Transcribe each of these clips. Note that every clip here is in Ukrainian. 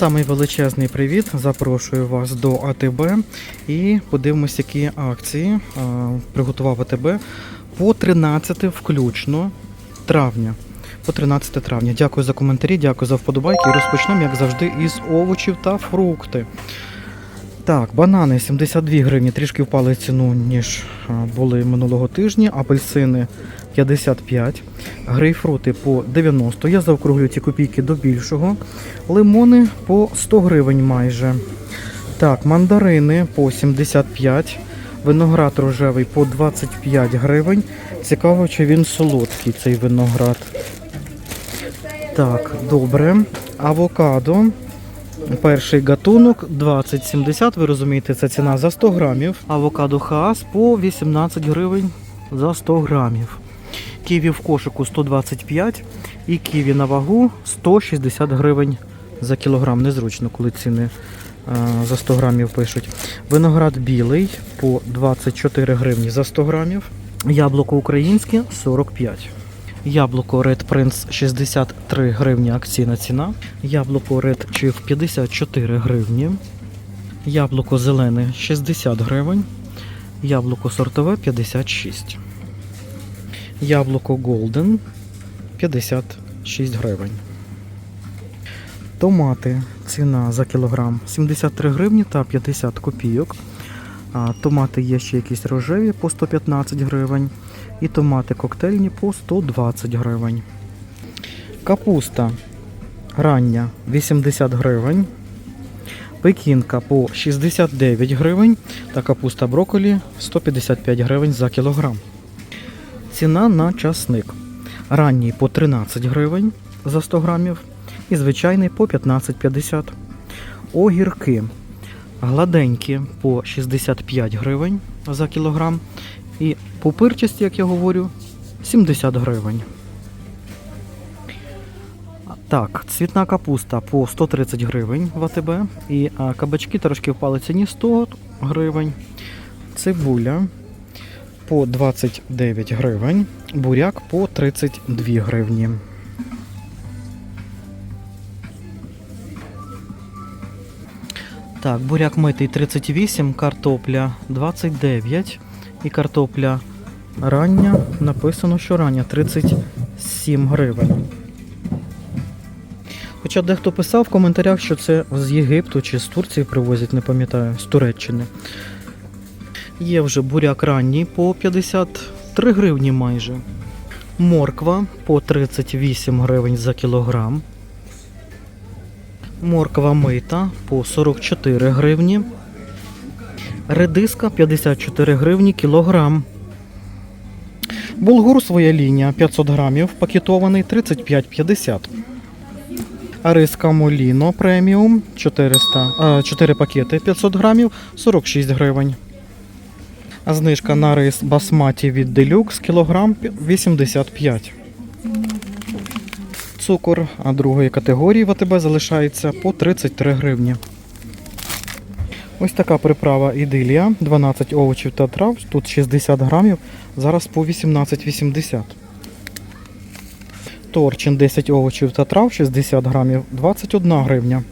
Самий величезний привіт. Запрошую вас до АТБ і подивимось, які акції а, приготував АТБ по 13 включно травня. По 13 травня. Дякую за коментарі, дякую за вподобайки. І розпочнемо, як завжди, із овочів та фрукти. Так, банани 72 гривні, трішки впали ціну, ніж були минулого тижня. Апельсини 55, грейпфрути по 90. Я заокруглюю ці копійки до більшого. Лимони по 100 гривень майже. Так, мандарини по 75. Виноград рожевий по 25 гривень. Цікаво, чи він солодкий, цей виноград. Так, добре. Авокадо. Перший гатунок 20,70. Ви розумієте, це ціна за 100 грамів. Авокадо хаас по 18 гривень за 100 грамів. Ківі в кошику 125 і ківі на вагу 160 гривень за кілограм. Незручно, коли ціни за 100 грамів пишуть. Виноград білий по 24 гривні за 100 грамів. Яблуко українське 45. Яблуко Red Prince 63 гривні акційна ціна. Яблуко Red Chief 54 гривні. Яблуко зелене 60 гривень. Яблуко сортове 56. Яблуко Golden 56 гривень. Томати ціна за кілограм 73 гривні та 50 копійок. Томати є ще якісь рожеві по 115 гривень. І томати коктейльні по 120 гривень. Капуста рання 80 гривень. Пекінка по 69 гривень. Та капуста брокколі 155 гривень за кілограм. Ціна на часник. Ранній по 13 гривень за 100 грамів і звичайний по 15,50. Огірки гладенькі по 65 гривень за кілограм. І пупирчасті, як я говорю, 70 гривень. Так, цвітна капуста по 130 гривень в АТБ. І а, кабачки трошки впали ціні 100 гривень. Цибуля по 29 гривень. Буряк по 32 гривні. Так, буряк митий 38, картопля 29 і картопля рання. Написано, що рання 37 гривень. Хоча дехто писав в коментарях, що це з Єгипту чи з Турції привозять, не пам'ятаю, з Туреччини. Є вже буряк ранній по 53 гривні майже. Морква по 38 гривень за кілограм. Морква мита по 44 гривні. Редиска 54 гривні кілограм. Булгур своя лінія 500 грамів, пакетований 35,50. А риска Моліно преміум 400, 4 пакети 500 грамів 46 гривень. А знижка на рис басматі від Deluxe кілограм 85. Цукор другої категорії в АТБ залишається по 33 гривні. Ось така приправа ідилія, 12 овочів та трав, тут 60 грамів, зараз по 18,80. Торчин 10 овочів та трав, 60 грамів, 21 гривня.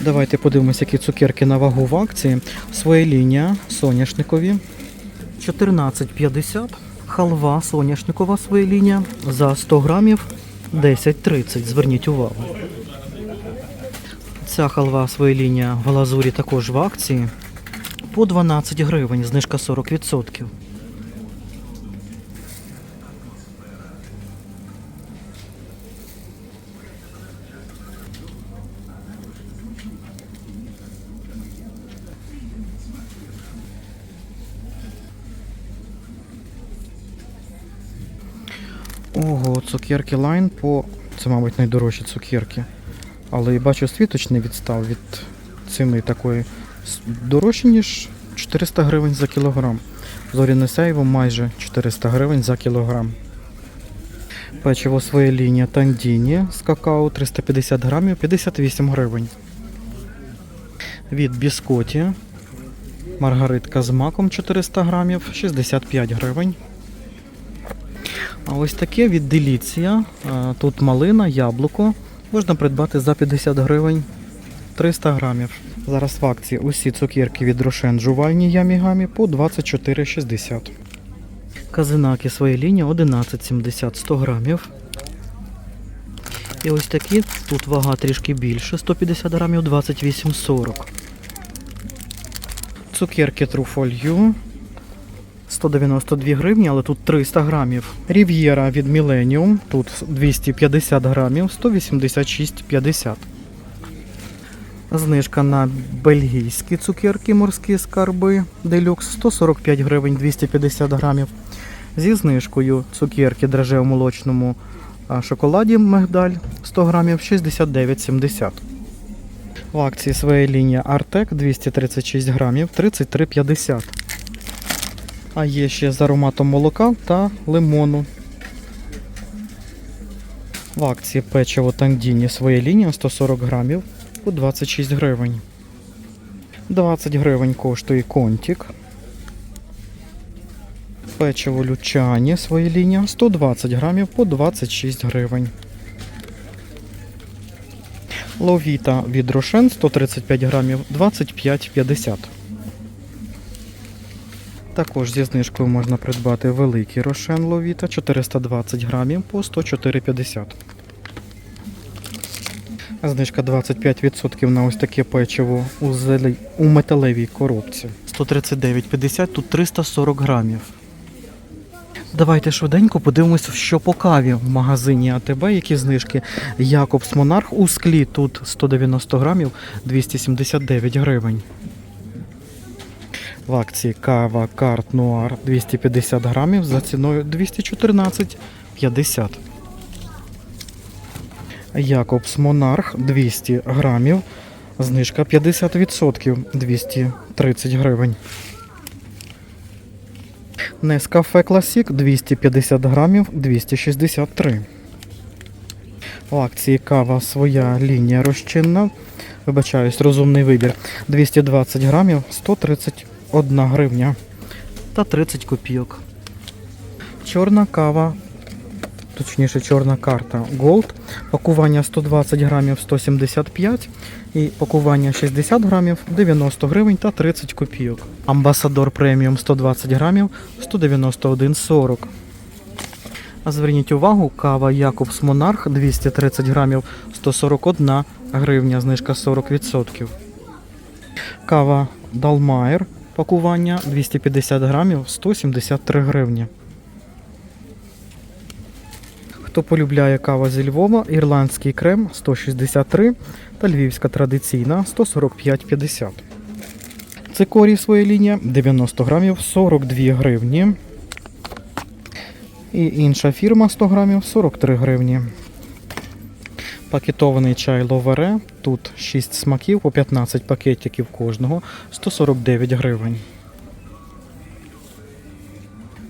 Давайте подивимося, які цукерки на вагу в акції. Своя лінія соняшникові 14,50. Халва соняшникова своя лінія за 100 грамів 10,30. Зверніть увагу. Ця халва своя лінія в лазурі також в акції. По 12 гривень, знижка 40%. Ого, цукерки лайн по. Це, мабуть, найдорожчі цукерки. Але я бачу, світоч не відстав від ціни такої. Дорожче, ніж 400 гривень за кілограм. Зоряне сяйво майже 400 гривень за кілограм. Печиво своя лінія Тандіні з какао 350 грамів 58 гривень. Від біскоті Маргаритка з маком 400 грамів 65 гривень. А ось таке від Деліція. Е, Тут малина, яблуко можна придбати за 50 гривень 300 грамів. Зараз в акції усі цукерки від Рошен жувальні ямі-гамі по 24,60. Казинаки своєї лінії 11,70 100 грамів. І ось такі, тут вага трішки більше, 150 грамів 28,40. Цукерки Труфолью 192 гривні, але тут 300 грамів. Рів'єра від Millennium, тут 250 грамів, 186,50. Знижка на бельгійські цукерки морські скарби делюкс 145 гривень 250 грамів. Зі знижкою цукерки драже в молочному шоколаді Мегдаль 100 грамів 69,70. В акції своя лінія Артек 236 грамів 33,50. А є ще з ароматом молока та лимону. В акції печиво Тандіні своя лінія 140 грамів по 26 гривень. 20 гривень коштує контік. Печиво Лючані своя лінія 120 грамів по 26 гривень. Ловіта від Рошен 135 грамів 25,50. Також зі знижкою можна придбати великий рошен Ловіта 420 грамів по 104,50. Знижка 25% на ось таке печиво у, зелі... у металевій коробці. 139,50, тут 340 грамів. Давайте швиденько подивимось, що по каві в магазині АТБ, які знижки. Якобс Монарх у склі тут 190 грамів 279 гривень. В акції кава Карт Нуар 250 грамів за ціною 214,50. Якобс Монарх 200 грамів. Знижка 50% 230 гривень. Нескафе Класік 250 грамів 263. В акції кава своя лінія розчинна. Вибачаюсь, розумний вибір. 220 грамів 131 гривня та 30 копійок. Чорна кава, точніше чорна карта Gold. Пакування 120 грамів 175 і пакування 60 грамів 90 гривень та 30 копійок. Амбасадор преміум 120 грамів 191,40. А зверніть увагу, кава Якобс Монарх 230 грамів 141 гривня, знижка 40%. Кава Далмайер пакування 250 грамів 173 гривні. Хто полюбляє кава зі Львова, ірландський крем 163 та львівська традиційна 145,50. Цикорій своя лінія 90 грамів 42 гривні. І інша фірма 100 грамів 43 гривні. Пакетований чай ловере. Тут 6 смаків по 15 пакетиків кожного 149 гривень.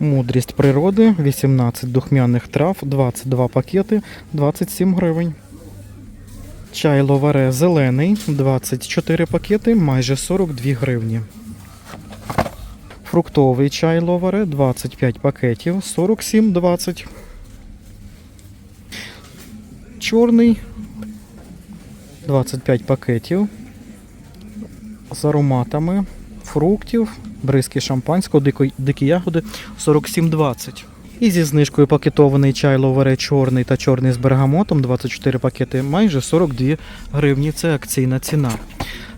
Мудрість природи 18 духмяних трав, 22 пакети, 27 гривень. Чай ловаре зелений, 24 пакети, майже 42 гривні. Фруктовий чай ловаре, 25 пакетів, 47,20. Чорний, 25 пакетів. З ароматами фруктів, бризки шампанського, дикі ягоди 47,20. І зі знижкою пакетований чай ловере чорний та чорний з бергамотом 24 пакети, майже 42 гривні. Це акційна ціна.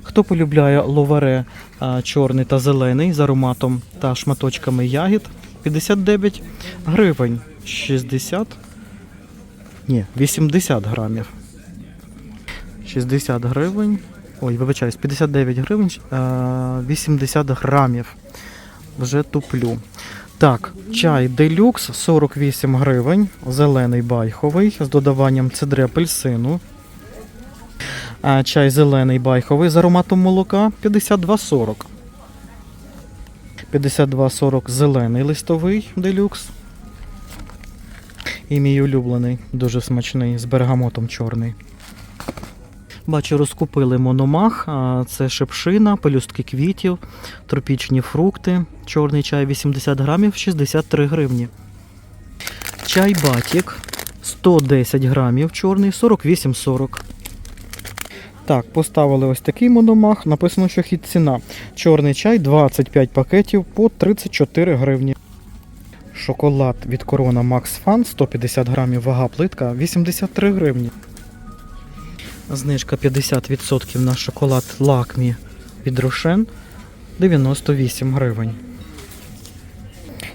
Хто полюбляє ловере а, чорний та зелений з ароматом та шматочками ягід 59 гривень 60. Ні, 80 грамів. 60 гривень. Ой, вибачаюсь, 59 гривень, е, 80 грамів. Вже туплю. Так, чай делюкс 48 гривень, зелений байховий з додаванням цедри апельсину. Чай зелений байховий з ароматом молока 52,40. 52,40 зелений листовий делюкс. І мій улюблений, дуже смачний, з бергамотом чорний. Бачу, розкупили мономах, це шипшина, пелюстки квітів, тропічні фрукти, чорний чай 80 грамів, 63 гривні. Чай батік 110 грамів, чорний 48,40. Так, поставили ось такий мономах. Написано, що хід ціна. Чорний чай 25 пакетів по 34 гривні. Шоколад від Корона Max Fun 150 грамів, вага плитка 83 гривні. Знижка 50% на шоколад Лакмі від Рошен 98 гривень.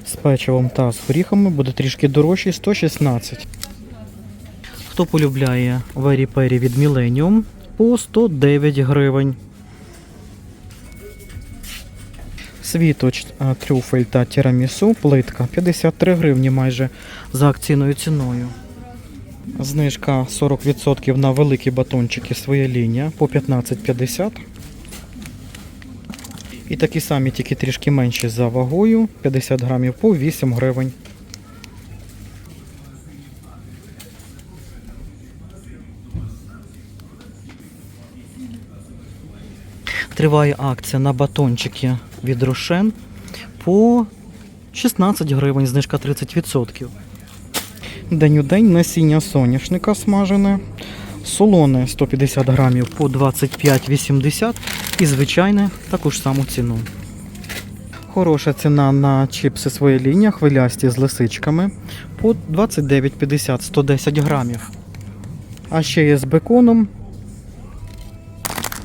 З печивом та з горіхами буде трішки дорожчий 116. Хто полюбляє Very Perry від Millennium по 109 гривень. Світоч, трюфель та тірамісу плитка 53 гривні майже за акційною ціною. Знижка 40% на великі батончики своя лінія по 15,50. І такі самі, тільки трішки менші за вагою, 50 грамів по 8 гривень. Триває акція на батончики від Рошен по 16 гривень, знижка 30%. День у день насіння соняшника смажене, солоне 150 грамів по 25,80 і звичайне таку ж саму ціну. Хороша ціна на чіпси своя лінія, хвилясті з лисичками по 29,50 110 грамів. А ще є з беконом,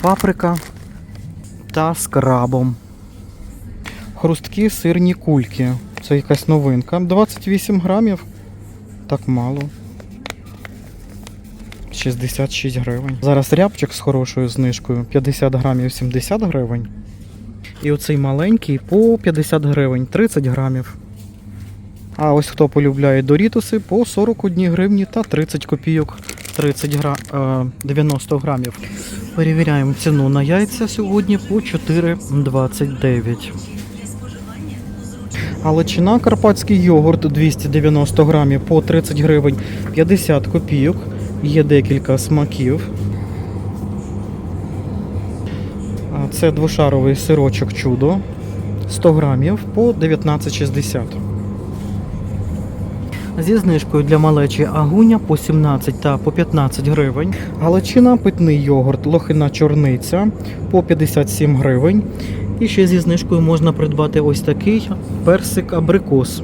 паприка та з крабом. Хрусткі сирні кульки. Це якась новинка. 28 грамів. Так мало. 66 гривень. Зараз рябчик з хорошою знижкою. 50 грамів 70 гривень. І оцей маленький по 50 гривень, 30 грамів. А ось хто полюбляє дорітуси по 41 гривні та 30 копійок. 30 гра... е, 90 грамів. Перевіряємо ціну на яйця сьогодні по 4,29. Галичина карпатський йогурт 290 грамів по 30 гривень 50 копійок. Є декілька смаків. Це двошаровий сирочок чудо 100 грамів по 19,60. Зі знижкою для малечі агуня по 17 та по 15 гривень. Галичина питний йогурт лохина чорниця по 57 гривень. І ще зі знижкою можна придбати ось такий персик абрикос.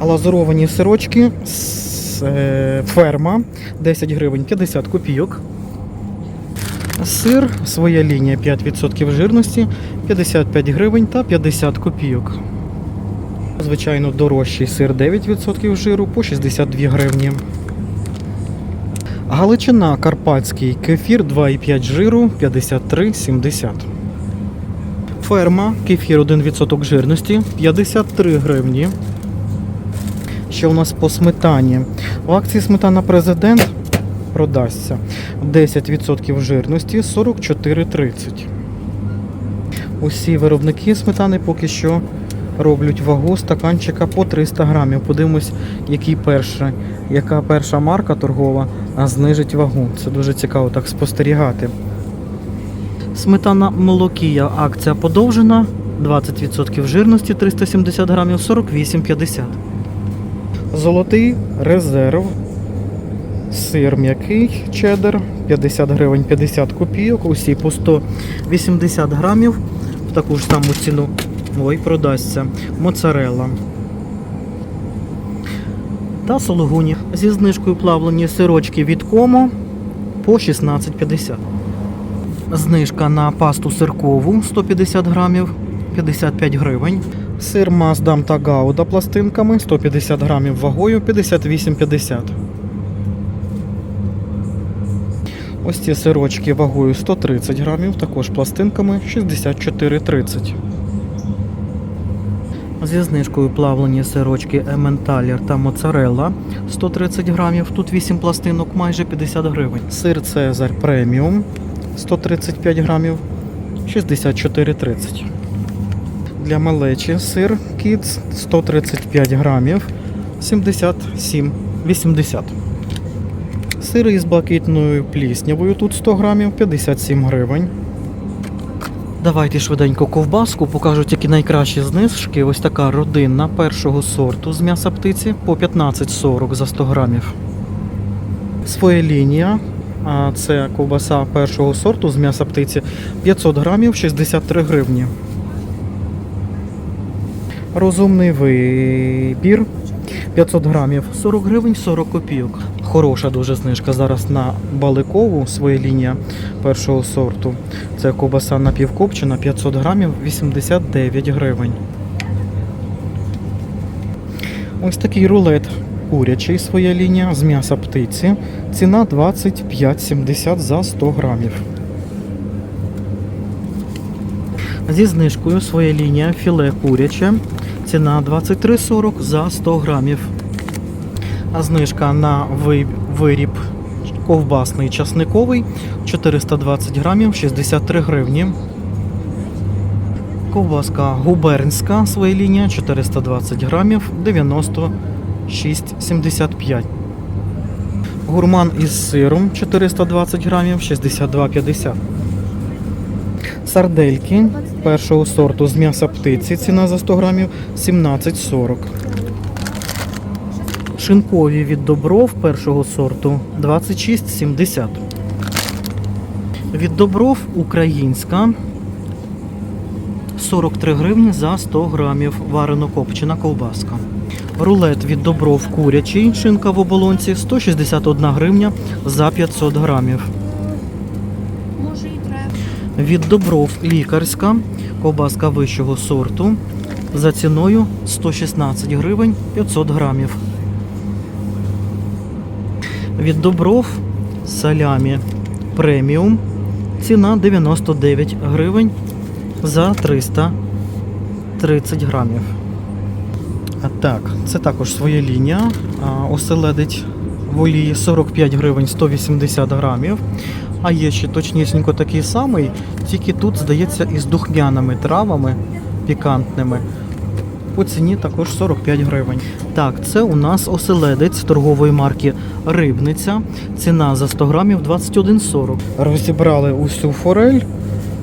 Лазуровані сирочки з е, ферма 10 гривень 50 копійок. Сир, своя лінія 5% жирності 55 гривень та 50 копійок. Звичайно, дорожчий сир 9% жиру по 62 гривні. Галичина Карпатський кефір 2,5 жиру 53,70. Ферма кефір 1% жирності 53 гривні. Що у нас по сметані? В акції сметана президент продасться 10% жирності 44,30. Усі виробники сметани поки що роблять вагу стаканчика по 300 грамів. Подивимось, який перший, яка перша марка торгова а знижить вагу. Це дуже цікаво так спостерігати. Сметана молокія акція подовжена. 20% жирності 370 грамів 48,50. Золотий резерв. Сир м'який чеддер 50 гривень 50 копійок. Усі по 180 грамів в таку ж саму ціну. Ой, продасться. Моцарелла. Та сологуні. Зі знижкою плавлені сирочки від Комо по 16,50. Знижка на пасту сиркову 150 грамів 55 гривень. Сир Маздам та Гауда пластинками 150 грамів вагою 58,50. Ось ці сирочки вагою 130 грамів, також пластинками 64,30. Зі знижкою плавлені сирочки Ементалер та Моцарелла 130 грамів, тут 8 пластинок, майже 50 гривень. Сир Цезар преміум 135 грамів 64,30. Для малечі сир Kids 135 грамів 77,80. Сири із блакитною пліснявою тут 100 грамів 57 гривень. Давайте швиденько ковбаску, покажуть які найкращі знижки. Ось така родинна першого сорту з м'яса птиці по 15,40 за 100 грамів. Своя лінія. А це ковбаса першого сорту з м'яса птиці 500 грамів 63 гривні. Розумний вибір 500 грамів 40 гривень 40 копійок. Хороша дуже знижка зараз на баликову своя лінія першого сорту. Це ковбаса напівкопчена 500 грамів 89 гривень. Ось такий рулет курячий своя лінія з м'яса птиці. Ціна 25,70 за 100 грамів. Зі знижкою своя лінія філе куряче. Ціна 23,40 за 100 грамів. А знижка на виріб ковбасний часниковий 420 грамів 63 гривні. Ковбаска губернська своя лінія 420 грамів 96,75. Гурман із сиром 420 грамів 62,50. Сардельки першого сорту з м'яса птиці. Ціна за 100 грамів 17,40. Шинкові від добров першого сорту 26,70. Від добров українська 43 гривні за 100 грамів варено-копчена ковбаска. Рулет від добров курячий, шинка в оболонці 161 гривня за 500 грамів. Від добров лікарська, ковбаска вищого сорту за ціною 116 гривень 500 грамів. Від добров салямі преміум ціна 99 гривень за 330 грамів. Так, це також своя лінія. Оселедить в олії 45 гривень 180 грамів. А є ще точнісінько такий самий, тільки тут, здається, із духмяними травами пікантними. По ціні також 45 гривень. Так, це у нас оселедець торгової марки Рибниця. Ціна за 100 грамів 21,40. Розібрали усю форель.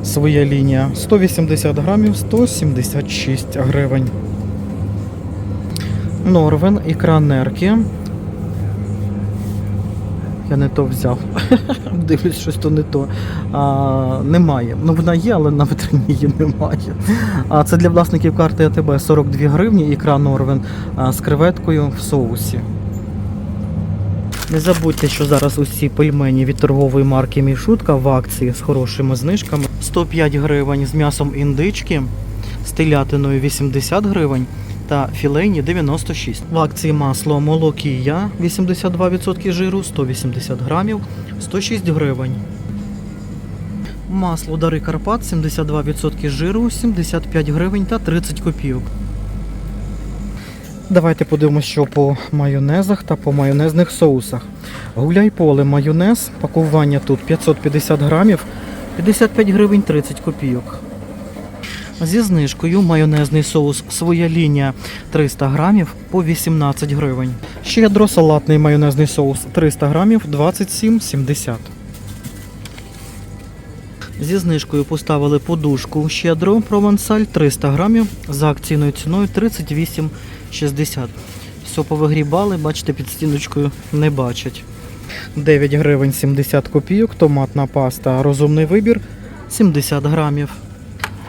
Своя лінія 180 грамів 176 гривень. Норвен, ікра нерки. Я не то взяв. Дивлюсь, щось то не то. А, немає. Ну, вона є, але на витрині її немає. А це для власників карти АТБ 42 гривні, ікра Норвен а, з креветкою в соусі. Не забудьте, що зараз усі пельмені від торгової марки Мішутка в акції з хорошими знижками. 105 гривень з м'ясом індички, з телятиною 80 гривень та філейні 96. В акції масло молокія 82% жиру, 180 грамів, 106 гривень. Масло Дари Карпат 72% жиру, 75 гривень та 30 копійок. Давайте подивимося, що по майонезах та по майонезних соусах. Гуляй поле майонез, пакування тут 550 грамів, 55 гривень 30 копійок. Зі знижкою майонезний соус своя лінія 300 грамів по 18 гривень. Щедро салатний майонезний соус 300 грамів 27,70. Зі знижкою поставили подушку щедро провансаль 300 грамів за акційною ціною 38,60. Все повигрібали, бачите, під стіночкою не бачать. 9 гривень 70 копійок, томатна паста розумний вибір 70 грамів.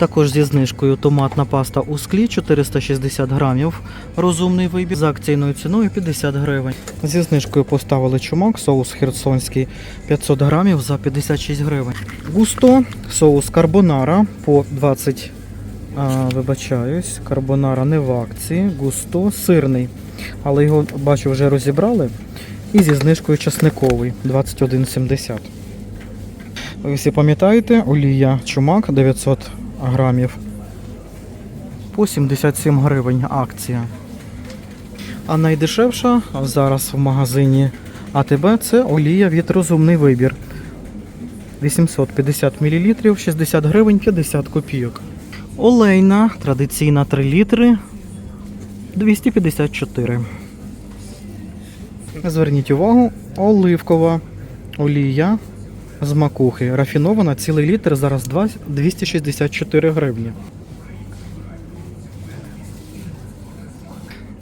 Також зі знижкою томатна паста у склі 460 грамів. Розумний вибір за акційною ціною 50 гривень. Зі знижкою поставили чумак, соус херсонський 500 грамів за 56 гривень. Густо, соус карбонара по 20. А, вибачаюсь, карбонара не в акції. Густо сирний. Але його бачу вже розібрали. І зі знижкою часниковий 21,70. Ви всі пам'ятаєте, олія чумак 900 грамів по 77 гривень акція. А найдешевша зараз в магазині АТБ це олія від розумний вибір. 850 мл, 60 гривень 50 копійок. Олейна, традиційна 3 літри 254. Зверніть увагу, оливкова олія з макухи. Рафінована цілий літр зараз 264 гривні.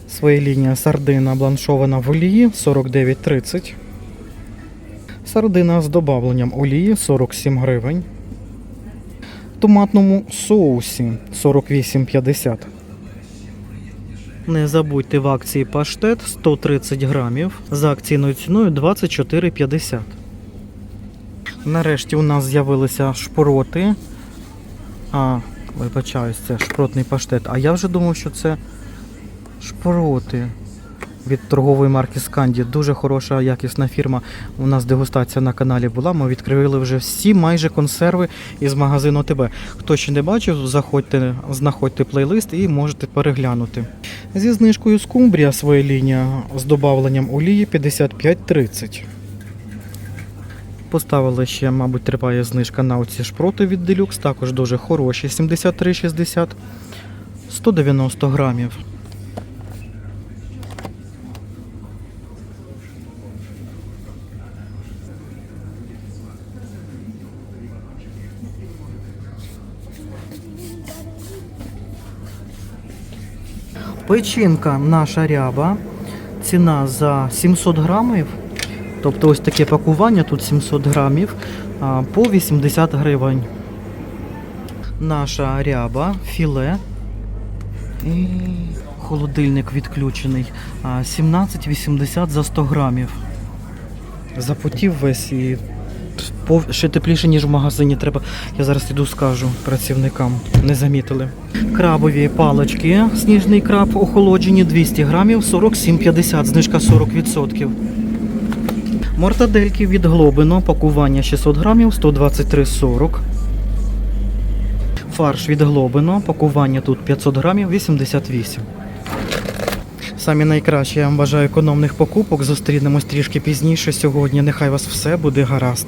Своя лінія сардина бланшована в олії 49,30. Сардина з добавленням олії 47 гривень. В томатному соусі 48,50. Не забудьте в акції паштет 130 грамів за акційною ціною 24,50. Нарешті у нас з'явилися шпроти. А, вибачаюсь, це шпротний паштет. А я вже думав, що це шпроти від торгової марки Сканді. Дуже хороша якісна фірма. У нас дегустація на каналі була. Ми відкрили вже всі майже консерви із магазину ТБ. Хто ще не бачив, заходьте, знаходьте плейлист і можете переглянути. Зі знижкою скумбрія своя лінія з добавленням олії 55,30. Поставили ще, мабуть, триває знижка на оці шпроти від Deluxe, також дуже хороші, 73,60, 190 грамів. Печінка наша ряба. Ціна за 700 грамів. Тобто ось таке пакування, тут 700 грамів, по 80 гривень. Наша ряба, філе. І холодильник відключений. 17,80 за 100 грамів. Запотів весь і ще тепліше, ніж в магазині. Треба. Я зараз іду скажу працівникам. Не замітили. Крабові палички. Сніжний краб охолоджені 200 грамів, 47,50, знижка 40%. Мортадельки від Глобино, пакування 600 грамів, 123,40. Фарш від Глобино, пакування тут 500 грамів, 88. Самі найкращі, я вам бажаю економних покупок. Зустрінемось трішки пізніше сьогодні. Нехай вас все буде гаразд.